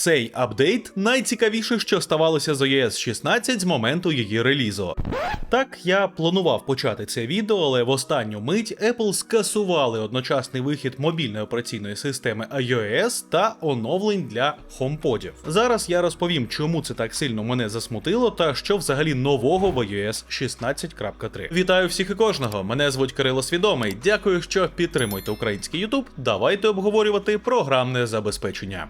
Цей апдейт найцікавіше, що ставалося з iOS 16 з моменту її релізу. Так, я планував почати це відео, але в останню мить Apple скасували одночасний вихід мобільної операційної системи iOS та оновлень для HomePodів. Зараз я розповім, чому це так сильно мене засмутило та що взагалі нового в iOS 16.3. Вітаю всіх і кожного! Мене звуть Кирило Свідомий. Дякую, що підтримуєте український YouTube. Давайте обговорювати програмне забезпечення.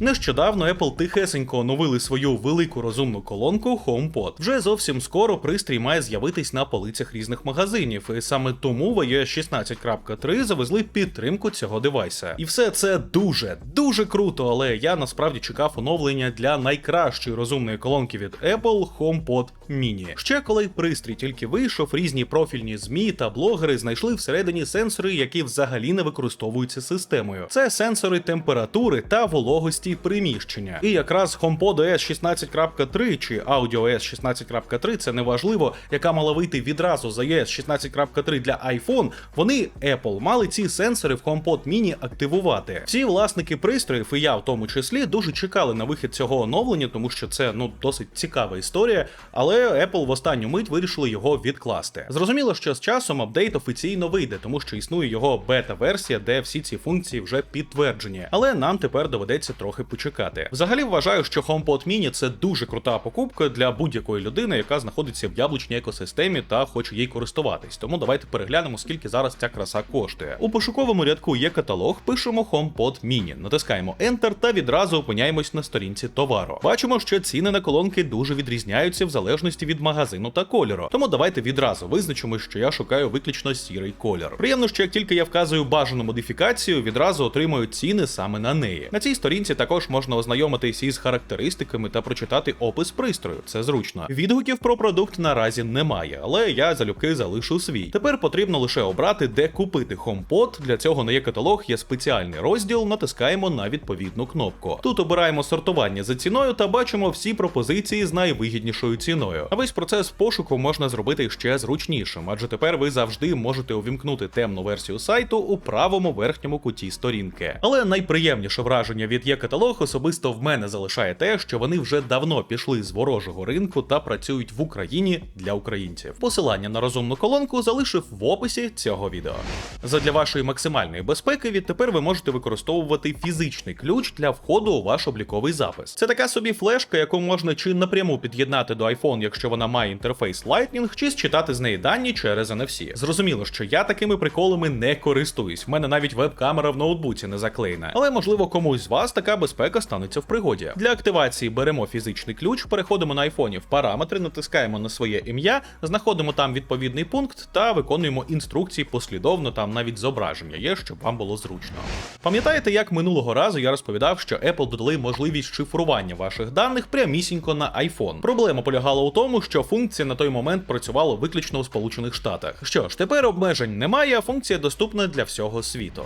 Нещодавно Apple тихесенько оновили свою велику розумну колонку HomePod. Вже зовсім скоро пристрій має з'явитись на полицях різних магазинів, і саме тому в iOS 16.3 завезли підтримку цього девайса. І все це дуже дуже круто, але я насправді чекав оновлення для найкращої розумної колонки від Apple HomePod Mini. Ще коли пристрій тільки вийшов, різні профільні змі та блогери знайшли всередині сенсори, які взагалі не використовуються системою. Це сенсори температури та вологості приміщення. І якраз HomePod OS 16.3 чи AudioOS 16.3, це неважливо, яка мала вийти відразу за iOS 16.3 для iPhone, вони Apple мали ці сенсори в HomePod Mini активувати. Всі власники пристроїв, і я в тому числі, дуже чекали на вихід цього оновлення, тому що це ну досить цікава історія. Але Apple в останню мить вирішили його відкласти. Зрозуміло, що з часом апдейт офіційно вийде, тому що існує його бета-версія, де всі ці функції вже підтверджені. Але нам тепер доведеться трохи почекати. Взагалі вважаю, що HomePod Mini це дуже крута покупка для будь-якої людини, яка знаходиться в яблучній екосистемі та хоче їй користуватись. Тому давайте переглянемо, скільки зараз ця краса коштує. У пошуковому рядку є каталог, пишемо HomePod Mini, натискаємо Enter та відразу опиняємось на сторінці товару. Бачимо, що ціни на колонки дуже відрізняються в залежності від магазину та кольору. Тому давайте відразу визначимо, що я шукаю виключно сірий колір. Приємно, що як тільки я вказую бажану модифікацію, відразу отримую ціни саме на неї. На цій сторінці також можна ознайомитись із характеристиками та прочитати опис пристрою. Це зручно. Відгуків про продукт наразі немає, але я залюбки залишу свій. Тепер потрібно лише обрати, де купити HomePod. Для цього на є каталог, є спеціальний розділ. Натискаємо на відповідну кнопку. Тут обираємо сортування за ціною та бачимо всі пропозиції з найвигіднішою ціною. А весь процес пошуку можна зробити ще зручнішим, адже тепер ви завжди можете увімкнути темну версію сайту у правому верхньому куті сторінки. Але найприємніше враження від є каталог особисто в мене залишає те, що вони вже давно пішли з ворожого ринку та працюють в Україні для українців. Посилання на розумну колонку залишив в описі цього відео. Задля вашої максимальної безпеки відтепер ви можете використовувати фізичний ключ для входу у ваш обліковий запис. Це така собі флешка, яку можна чи напряму під'єднати до iPhone, якщо вона має інтерфейс Lightning, чи считати з неї дані через NFC. Зрозуміло, що я такими приколами не користуюсь. В мене навіть веб-камера в ноутбуці не заклеєна. Але можливо комусь з вас така безпека станеться в пригоді. Для активації беремо фізичний ключ, переходимо на айфоні в параметри, натискаємо на своє ім'я, знаходимо там відповідний пункт та виконуємо інструкції послідовно. Там навіть зображення є, щоб вам було зручно. Пам'ятаєте, як минулого разу я розповідав, що Apple додали можливість шифрування ваших даних прямісінько на iPhone. Проблема полягала у тому, що функція на той момент працювала виключно у Сполучених Штатах. Що ж, тепер обмежень немає, а функція доступна для всього світу.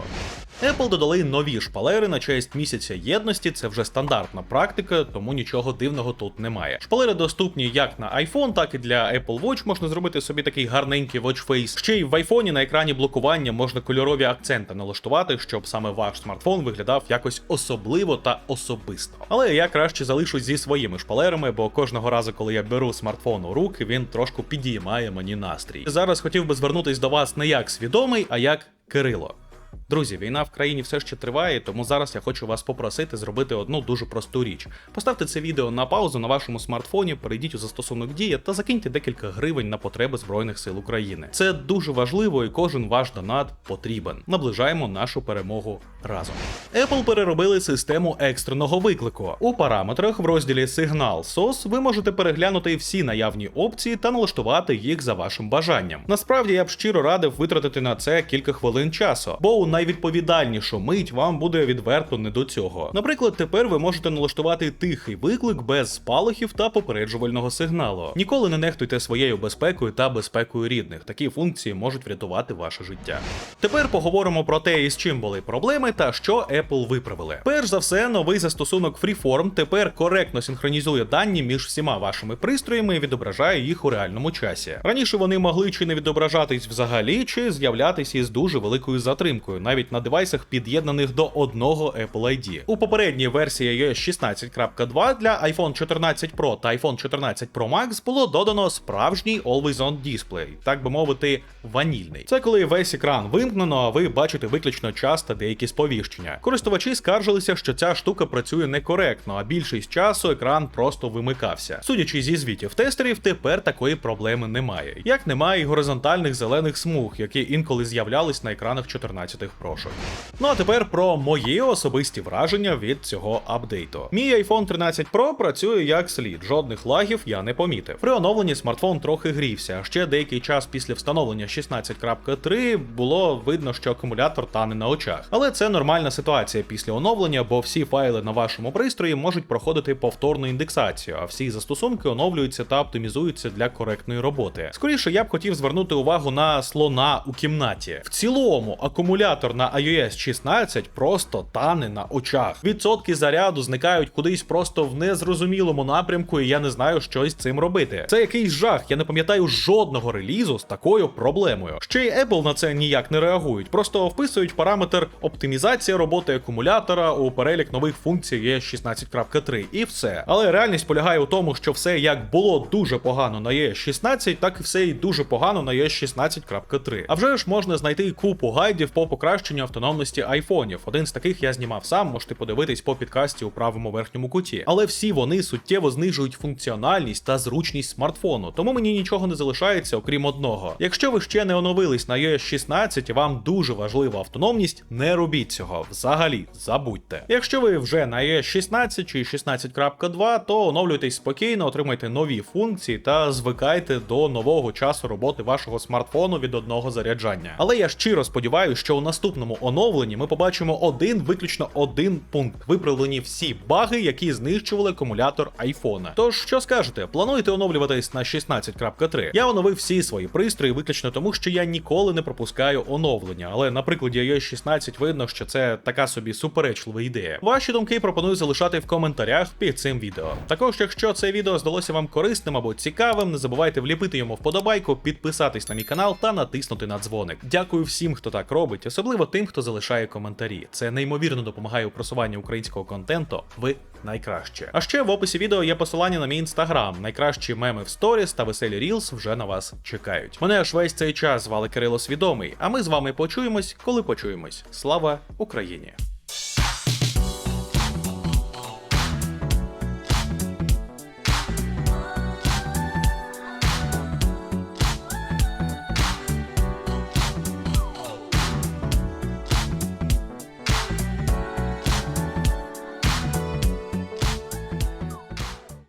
Apple додали нові шпалери на честь місяця єдності. Це вже стандартна практика, тому нічого дивного тут немає. Шпалери доступні як на iPhone, так і для Apple Watch. Можна зробити собі такий гарненький watch face. Ще й в iPhone на екрані блокування можна кольорові акценти налаштувати, щоб саме ваш смартфон виглядав якось особливо та особисто. Але я краще залишусь зі своїми шпалерами, бо кожного разу, коли я беру смартфон у руки, він трошки підіймає мені настрій. Зараз хотів би звернутись до вас не як свідомий, а як Кирило. Друзі, війна в країні все ще триває, тому зараз я хочу вас попросити зробити одну дуже просту річ. Поставте це відео на паузу на вашому смартфоні, перейдіть у застосунок Дія та закиньте декілька гривень на потреби Збройних сил України. Це дуже важливо і кожен ваш донат потрібен. Наближаємо нашу перемогу разом. Apple переробили систему екстреного виклику. У параметрах в розділі Сигнал SOS ви можете переглянути всі наявні опції та налаштувати їх за вашим бажанням. Насправді я б щиро радив витратити на це кілька хвилин часу, бо у найвідповідальнішу мить вам буде відверто не до цього. Наприклад, тепер ви можете налаштувати тихий виклик без спалахів та попереджувального сигналу. Ніколи не нехтуйте своєю безпекою та безпекою рідних. Такі функції можуть врятувати ваше життя. Тепер поговоримо про те, із чим були проблеми та що Apple виправили. Перш за все, новий застосунок Freeform тепер коректно синхронізує дані між всіма вашими пристроями і відображає їх у реальному часі. Раніше вони могли чи не відображатись взагалі, чи з'являтись із дуже великою затримкою. Підтримкою навіть на девайсах, під'єднаних до одного Apple ID. У попередній версії iOS 16.2 для iPhone 14 Pro та iPhone 14 Pro Max було додано справжній Always On Display, так би мовити, ванільний. Це коли весь екран вимкнено, а ви бачите виключно час та деякі сповіщення. Користувачі скаржилися, що ця штука працює некоректно, а більшість часу екран просто вимикався. Судячи зі звітів тестерів, тепер такої проблеми немає. Як немає і горизонтальних зелених смуг, які інколи з'являлись на екранах 14-х прошок. Ну а тепер про мої особисті враження від цього апдейту. Мій iPhone 13 Pro працює як слід, жодних лагів я не помітив. При оновленні смартфон трохи грівся, ще деякий час після встановлення 16.3 було видно, що акумулятор тане на очах. Але це нормальна ситуація після оновлення, бо всі файли на вашому пристрої можуть проходити повторну індексацію, а всі застосунки оновлюються та оптимізуються для коректної роботи. Скоріше я б хотів звернути увагу на слона у кімнаті. В цілому акумулятор на iOS 16 просто тане на очах. Відсотки заряду зникають кудись просто в незрозумілому напрямку, і я не знаю, що з цим робити. Це якийсь жах. Я не пам'ятаю жодного релізу з такою проблемою. Ще й Apple на це ніяк не реагують, просто вписують параметр оптимізація роботи акумулятора у перелік нових функцій iOS 16.3 і все. Але реальність полягає у тому, що все як було дуже погано на iOS 16, так і все і дуже погано на iOS 16.3. А вже ж можна знайти купу гайдів по покращенню автономності айфонів. Один з таких я знімав сам, можете подивитись по підкасті у правому верхньому куті. Але всі вони суттєво знижують функціональність та зручність смартфону, тому мені нічого не залишається, окрім одного. Якщо ви ще не оновились на iOS 16 і вам дуже важлива автономність, не робіть цього. Взагалі забудьте. Якщо ви вже на iOS 16 чи 16.2, то оновлюйтесь спокійно, отримайте нові функції та звикайте до нового часу роботи вашого смартфону від одного заряджання. Але я щиро сподіваюся, що у наступному оновленні ми побачимо один виключно один пункт: виправлені всі баги, які знищували акумулятор айфона. Тож що скажете, плануєте оновлюватись на 16.3? Я оновив всі свої пристрої виключно тому, що я ніколи не пропускаю оновлення. Але на прикладі iOS 16 видно, що це така собі суперечлива ідея. Ваші думки пропоную залишати в коментарях під цим відео. Також, якщо це відео здалося вам корисним або цікавим, не забувайте вліпити йому вподобайку, підписатись на мій канал та натиснути на дзвоник. Дякую всім, хто так робить, особливо тим, хто залишає коментарі. Це неймовірно допомагає у просуванні українського контенту. Ви найкраще. А ще в описі відео є посилання на мій інстаграм. Найкращі меми в сторіс та веселі рілс вже на вас чекають. Мене аж весь цей час звали Кирило Свідомий, а ми з вами почуємось, коли почуємось. Слава Україні!